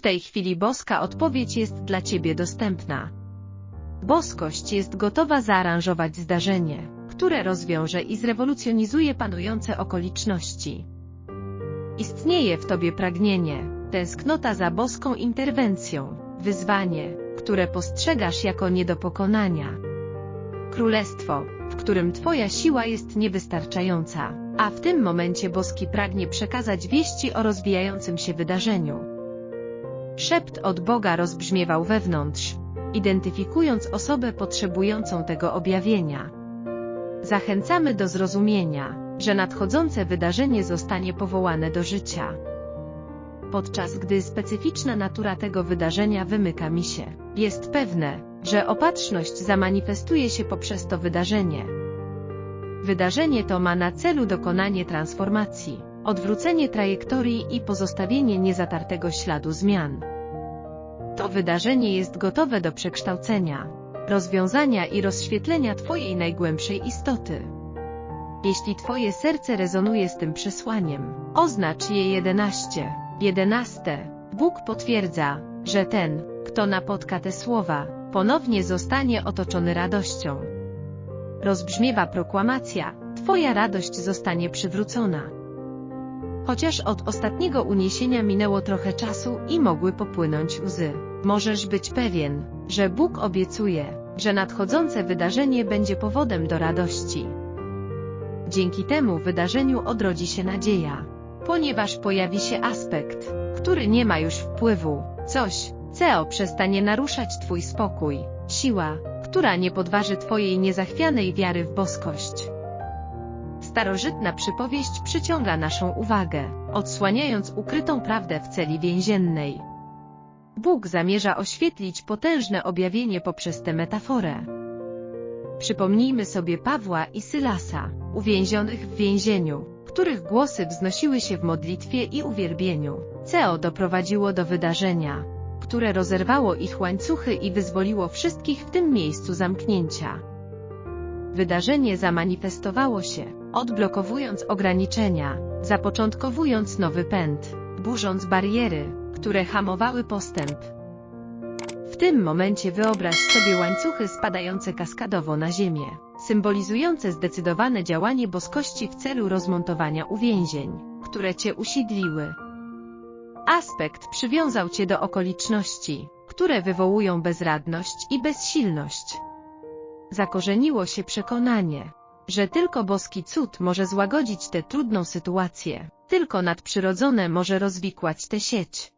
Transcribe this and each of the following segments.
W tej chwili boska odpowiedź jest dla Ciebie dostępna. Boskość jest gotowa zaaranżować zdarzenie, które rozwiąże i zrewolucjonizuje panujące okoliczności. Istnieje w Tobie pragnienie, tęsknota za boską interwencją, wyzwanie, które postrzegasz jako nie do pokonania. Królestwo, w którym Twoja siła jest niewystarczająca, a w tym momencie boski pragnie przekazać wieści o rozwijającym się wydarzeniu. Szept od Boga rozbrzmiewał wewnątrz, identyfikując osobę potrzebującą tego objawienia. Zachęcamy do zrozumienia, że nadchodzące wydarzenie zostanie powołane do życia. Podczas gdy specyficzna natura tego wydarzenia wymyka mi się, jest pewne, że opatrzność zamanifestuje się poprzez to wydarzenie. Wydarzenie to ma na celu dokonanie transformacji, odwrócenie trajektorii i pozostawienie niezatartego śladu zmian. To wydarzenie jest gotowe do przekształcenia, rozwiązania i rozświetlenia Twojej najgłębszej istoty. Jeśli Twoje serce rezonuje z tym przesłaniem, oznacz je 11. 11. Bóg potwierdza, że ten, kto napotka te słowa, ponownie zostanie otoczony radością. Rozbrzmiewa proklamacja, Twoja radość zostanie przywrócona. Chociaż od ostatniego uniesienia minęło trochę czasu i mogły popłynąć łzy, możesz być pewien, że Bóg obiecuje, że nadchodzące wydarzenie będzie powodem do radości. Dzięki temu wydarzeniu odrodzi się nadzieja, ponieważ pojawi się aspekt, który nie ma już wpływu, coś, co przestanie naruszać Twój spokój, siła, która nie podważy Twojej niezachwianej wiary w boskość. Starożytna przypowieść przyciąga naszą uwagę, odsłaniając ukrytą prawdę w celi więziennej. Bóg zamierza oświetlić potężne objawienie poprzez tę metaforę. Przypomnijmy sobie Pawła i Sylasa, uwięzionych w więzieniu, których głosy wznosiły się w modlitwie i uwielbieniu. CO doprowadziło do wydarzenia, które rozerwało ich łańcuchy i wyzwoliło wszystkich w tym miejscu zamknięcia. Wydarzenie zamanifestowało się, odblokowując ograniczenia, zapoczątkowując nowy pęd, burząc bariery, które hamowały postęp. W tym momencie wyobraź sobie łańcuchy spadające kaskadowo na ziemię, symbolizujące zdecydowane działanie boskości w celu rozmontowania uwięzień, które cię usidliły. Aspekt przywiązał cię do okoliczności, które wywołują bezradność i bezsilność. Zakorzeniło się przekonanie, że tylko boski cud może złagodzić tę trudną sytuację, tylko nadprzyrodzone może rozwikłać tę sieć.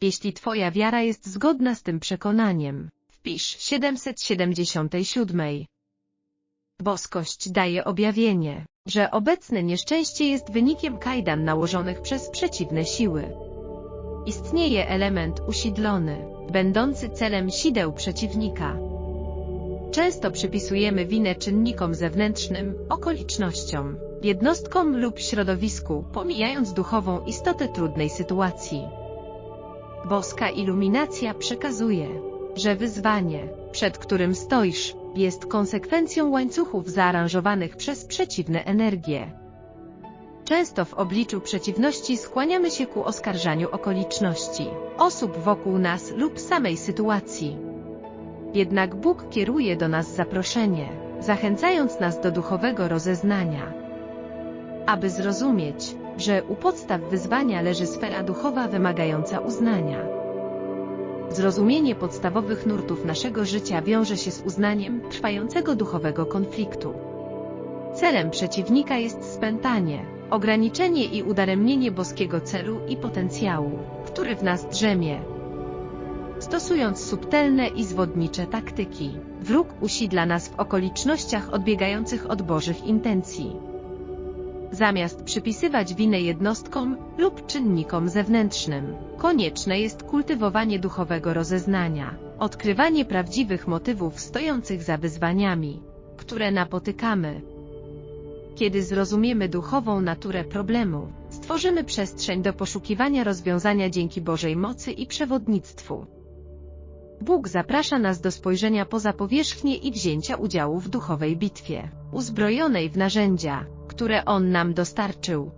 Jeśli Twoja wiara jest zgodna z tym przekonaniem, wpisz 777. Boskość daje objawienie, że obecne nieszczęście jest wynikiem kajdan nałożonych przez przeciwne siły. Istnieje element usidlony, będący celem sideł przeciwnika. Często przypisujemy winę czynnikom zewnętrznym, okolicznościom, jednostkom lub środowisku, pomijając duchową istotę trudnej sytuacji. Boska iluminacja przekazuje, że wyzwanie, przed którym stoisz, jest konsekwencją łańcuchów zaaranżowanych przez przeciwne energie. Często w obliczu przeciwności skłaniamy się ku oskarżaniu okoliczności, osób wokół nas lub samej sytuacji. Jednak Bóg kieruje do nas zaproszenie, zachęcając nas do duchowego rozeznania. Aby zrozumieć, że u podstaw wyzwania leży sfera duchowa wymagająca uznania. Zrozumienie podstawowych nurtów naszego życia wiąże się z uznaniem trwającego duchowego konfliktu. Celem przeciwnika jest spętanie, ograniczenie i udaremnienie boskiego celu i potencjału, który w nas drzemie. Stosując subtelne i zwodnicze taktyki, wróg usidla nas w okolicznościach odbiegających od Bożych intencji zamiast przypisywać winę jednostkom lub czynnikom zewnętrznym. Konieczne jest kultywowanie duchowego rozeznania, odkrywanie prawdziwych motywów stojących za wyzwaniami, które napotykamy. Kiedy zrozumiemy duchową naturę problemu, stworzymy przestrzeń do poszukiwania rozwiązania dzięki Bożej mocy i przewodnictwu. Bóg zaprasza nas do spojrzenia poza powierzchnię i wzięcia udziału w duchowej bitwie, uzbrojonej w narzędzia, które On nam dostarczył.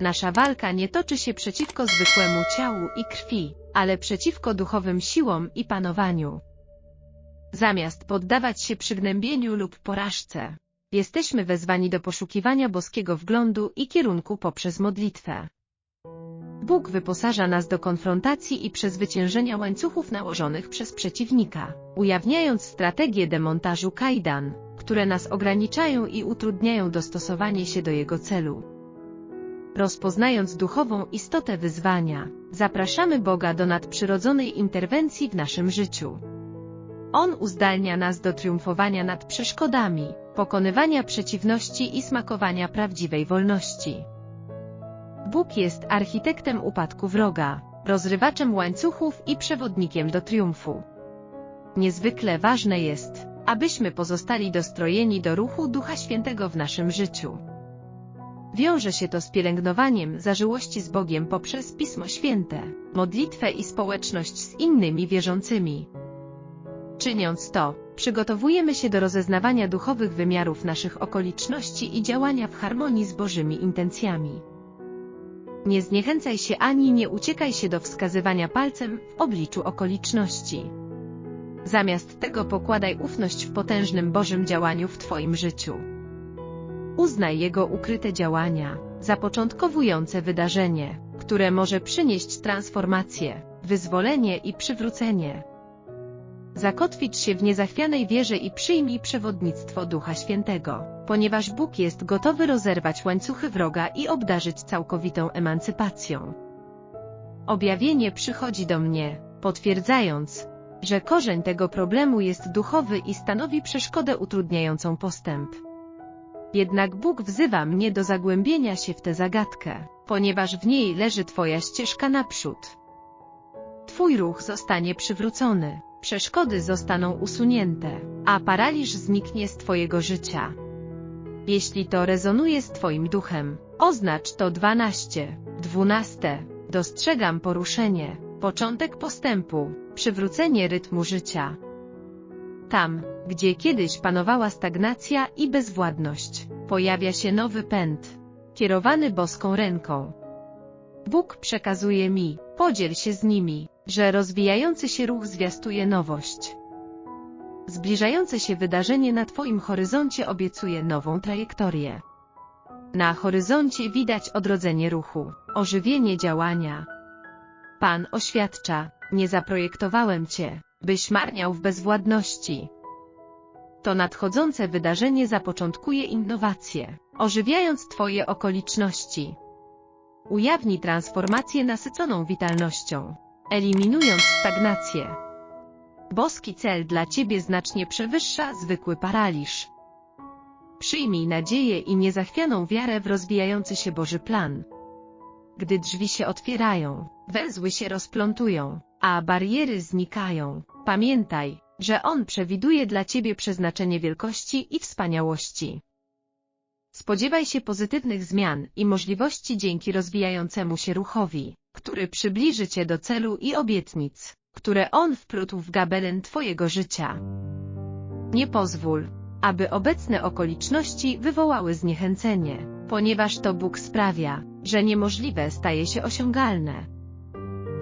Nasza walka nie toczy się przeciwko zwykłemu ciału i krwi, ale przeciwko duchowym siłom i panowaniu. Zamiast poddawać się przygnębieniu lub porażce, jesteśmy wezwani do poszukiwania boskiego wglądu i kierunku poprzez modlitwę. Bóg wyposaża nas do konfrontacji i przezwyciężenia łańcuchów nałożonych przez przeciwnika, ujawniając strategie demontażu kajdan, które nas ograniczają i utrudniają dostosowanie się do jego celu. Rozpoznając duchową istotę wyzwania, zapraszamy Boga do nadprzyrodzonej interwencji w naszym życiu. On uzdalnia nas do triumfowania nad przeszkodami, pokonywania przeciwności i smakowania prawdziwej wolności. Bóg jest architektem upadku wroga, rozrywaczem łańcuchów i przewodnikiem do triumfu. Niezwykle ważne jest, abyśmy pozostali dostrojeni do ruchu Ducha Świętego w naszym życiu. Wiąże się to z pielęgnowaniem zażyłości z Bogiem poprzez Pismo Święte, modlitwę i społeczność z innymi wierzącymi. Czyniąc to, przygotowujemy się do rozeznawania duchowych wymiarów naszych okoliczności i działania w harmonii z Bożymi intencjami. Nie zniechęcaj się ani nie uciekaj się do wskazywania palcem w obliczu okoliczności. Zamiast tego pokładaj ufność w potężnym Bożym działaniu w Twoim życiu. Uznaj Jego ukryte działania, zapoczątkowujące wydarzenie, które może przynieść transformację, wyzwolenie i przywrócenie. Zakotwicz się w niezachwianej wierze i przyjmij przewodnictwo Ducha Świętego, ponieważ Bóg jest gotowy rozerwać łańcuchy wroga i obdarzyć całkowitą emancypacją. Objawienie przychodzi do mnie, potwierdzając, że korzeń tego problemu jest duchowy i stanowi przeszkodę utrudniającą postęp. Jednak Bóg wzywa mnie do zagłębienia się w tę zagadkę, ponieważ w niej leży Twoja ścieżka naprzód. Twój ruch zostanie przywrócony, przeszkody zostaną usunięte, a paraliż zniknie z Twojego życia. Jeśli to rezonuje z Twoim duchem, oznacz to 12, 12. Dostrzegam poruszenie, początek postępu, przywrócenie rytmu życia. Tam, gdzie kiedyś panowała stagnacja i bezwładność, pojawia się nowy pęd, kierowany boską ręką. Bóg przekazuje mi, podziel się z nimi, że rozwijający się ruch zwiastuje nowość. Zbliżające się wydarzenie na Twoim horyzoncie obiecuje nową trajektorię. Na horyzoncie widać odrodzenie ruchu, ożywienie działania. Pan oświadcza, nie zaprojektowałem Cię, byś marniał w bezwładności. To nadchodzące wydarzenie zapoczątkuje innowacje, ożywiając Twoje okoliczności. Ujawni transformację nasyconą witalnością, eliminując stagnację. Boski cel dla Ciebie znacznie przewyższa zwykły paraliż. Przyjmij nadzieję i niezachwianą wiarę w rozwijający się Boży plan. Gdy drzwi się otwierają, węzły się rozplątują, a bariery znikają. Pamiętaj, że On przewiduje dla Ciebie przeznaczenie wielkości i wspaniałości. Spodziewaj się pozytywnych zmian i możliwości dzięki rozwijającemu się ruchowi, który przybliży Cię do celu i obietnic, które On wplótł w gabelin Twojego życia. Nie pozwól, aby obecne okoliczności wywołały zniechęcenie, ponieważ to Bóg sprawia, że niemożliwe staje się osiągalne.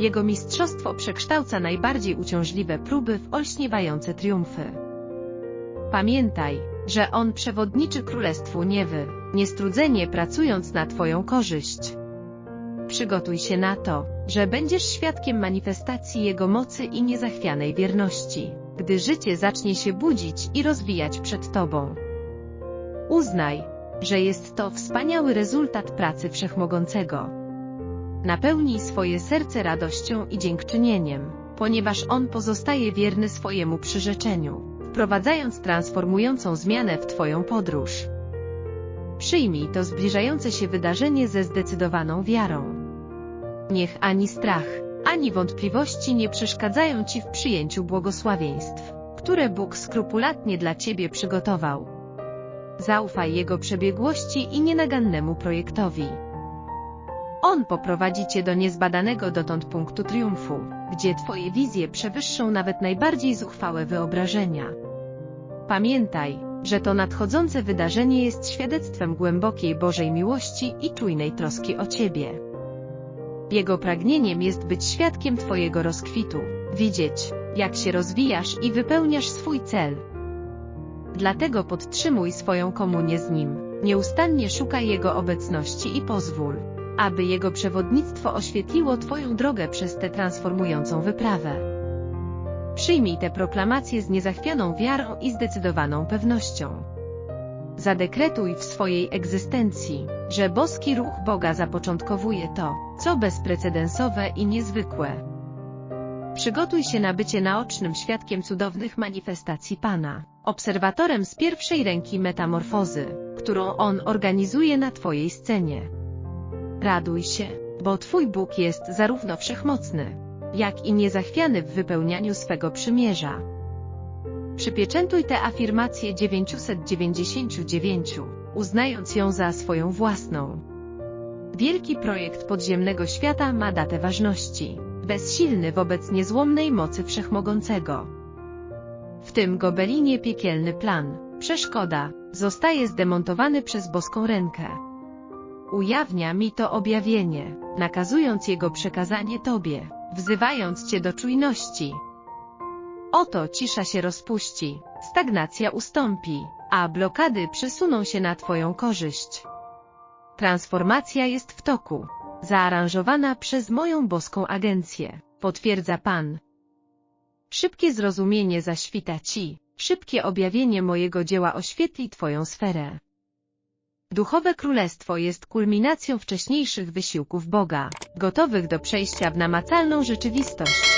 Jego mistrzostwo przekształca najbardziej uciążliwe próby w olśniewające triumfy. Pamiętaj, że On przewodniczy Królestwu Niewy, niestrudzenie pracując na Twoją korzyść. Przygotuj się na to, że będziesz świadkiem manifestacji Jego mocy i niezachwianej wierności, gdy życie zacznie się budzić i rozwijać przed Tobą. Uznaj, że jest to wspaniały rezultat pracy Wszechmogącego. Napełnij swoje serce radością i dziękczynieniem, ponieważ On pozostaje wierny swojemu przyrzeczeniu, wprowadzając transformującą zmianę w Twoją podróż. Przyjmij to zbliżające się wydarzenie ze zdecydowaną wiarą. Niech ani strach, ani wątpliwości nie przeszkadzają Ci w przyjęciu błogosławieństw, które Bóg skrupulatnie dla Ciebie przygotował. Zaufaj Jego przebiegłości i nienagannemu projektowi. On poprowadzi Cię do niezbadanego dotąd punktu triumfu, gdzie Twoje wizje przewyższą nawet najbardziej zuchwałe wyobrażenia. Pamiętaj, że to nadchodzące wydarzenie jest świadectwem głębokiej Bożej miłości i czujnej troski o Ciebie. Jego pragnieniem jest być świadkiem Twojego rozkwitu, widzieć, jak się rozwijasz i wypełniasz swój cel. Dlatego podtrzymuj swoją komunię z Nim, nieustannie szukaj Jego obecności i pozwól, aby Jego przewodnictwo oświetliło Twoją drogę przez tę transformującą wyprawę. Przyjmij tę proklamację z niezachwianą wiarą i zdecydowaną pewnością. Zadekretuj w swojej egzystencji, że boski ruch Boga zapoczątkowuje to, co bezprecedensowe i niezwykłe. Przygotuj się na bycie naocznym świadkiem cudownych manifestacji Pana, obserwatorem z pierwszej ręki metamorfozy, którą On organizuje na Twojej scenie. Raduj się, bo Twój Bóg jest zarówno wszechmocny, jak i niezachwiany w wypełnianiu swego przymierza. Przypieczętuj tę afirmację 999, uznając ją za swoją własną. Wielki projekt podziemnego świata ma datę ważności, bezsilny wobec niezłomnej mocy Wszechmogącego. W tym gobelinie piekielny plan, przeszkoda, zostaje zdemontowany przez boską rękę. Ujawnia mi to objawienie, nakazując jego przekazanie Tobie, wzywając Cię do czujności. Oto cisza się rozpuści, stagnacja ustąpi, a blokady przesuną się na Twoją korzyść. Transformacja jest w toku, zaaranżowana przez moją boską agencję, potwierdza Pan. Szybkie zrozumienie zaświta Ci, szybkie objawienie mojego dzieła oświetli Twoją sferę. Duchowe Królestwo jest kulminacją wcześniejszych wysiłków Boga, gotowych do przejścia w namacalną rzeczywistość.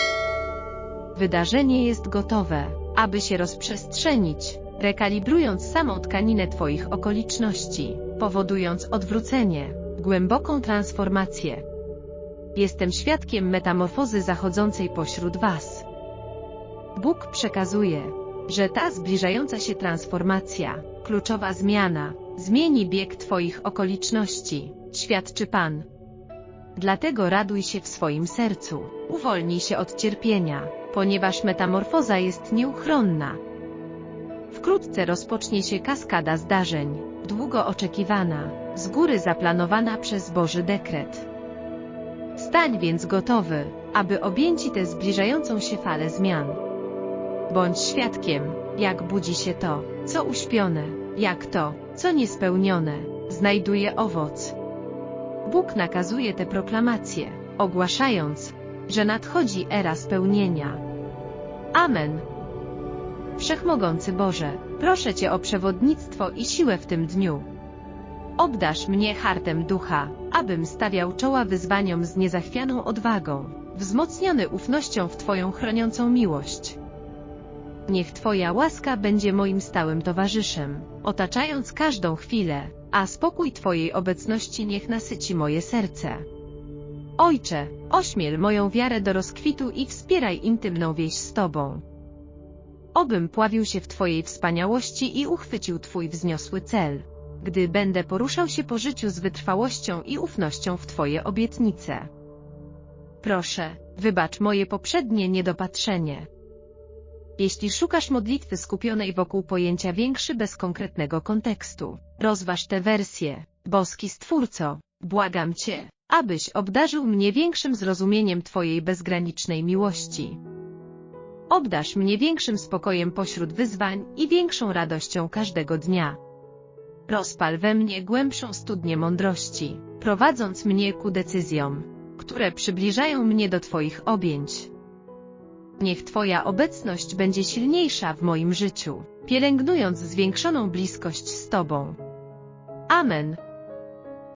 Wydarzenie jest gotowe, aby się rozprzestrzenić, rekalibrując samą tkaninę Twoich okoliczności, powodując odwrócenie, głęboką transformację. Jestem świadkiem metamorfozy zachodzącej pośród Was. Bóg przekazuje, że ta zbliżająca się transformacja, kluczowa zmiana, zmieni bieg Twoich okoliczności, świadczy Pan. Dlatego raduj się w swoim sercu, uwolnij się od cierpienia, ponieważ metamorfoza jest nieuchronna. Wkrótce rozpocznie się kaskada zdarzeń, długo oczekiwana, z góry zaplanowana przez Boży dekret. Stań więc gotowy, aby objęci tę zbliżającą się falę zmian. Bądź świadkiem, jak budzi się to, co uśpione, jak to, co niespełnione, znajduje owoc. Bóg nakazuje tę proklamację, ogłaszając, że nadchodzi era spełnienia. Amen. Wszechmogący Boże, proszę Cię o przewodnictwo i siłę w tym dniu. Obdasz mnie hartem ducha, abym stawiał czoła wyzwaniom z niezachwianą odwagą, wzmocniony ufnością w Twoją chroniącą miłość. Niech Twoja łaska będzie moim stałym towarzyszem, otaczając każdą chwilę, a spokój Twojej obecności niech nasyci moje serce. Ojcze, ośmiel moją wiarę do rozkwitu i wspieraj intymną wieś z Tobą. Obym pławił się w Twojej wspaniałości i uchwycił Twój wzniosły cel, gdy będę poruszał się po życiu z wytrwałością i ufnością w Twoje obietnice. Proszę, wybacz moje poprzednie niedopatrzenie. Jeśli szukasz modlitwy skupionej wokół pojęcia większy bez konkretnego kontekstu, rozważ tę wersję, boski Stwórco, błagam Cię, abyś obdarzył mnie większym zrozumieniem Twojej bezgranicznej miłości. Obdasz mnie większym spokojem pośród wyzwań i większą radością każdego dnia. Rozpal we mnie głębszą studnię mądrości, prowadząc mnie ku decyzjom, które przybliżają mnie do Twoich objęć. Niech Twoja obecność będzie silniejsza w moim życiu, pielęgnując zwiększoną bliskość z Tobą. Amen.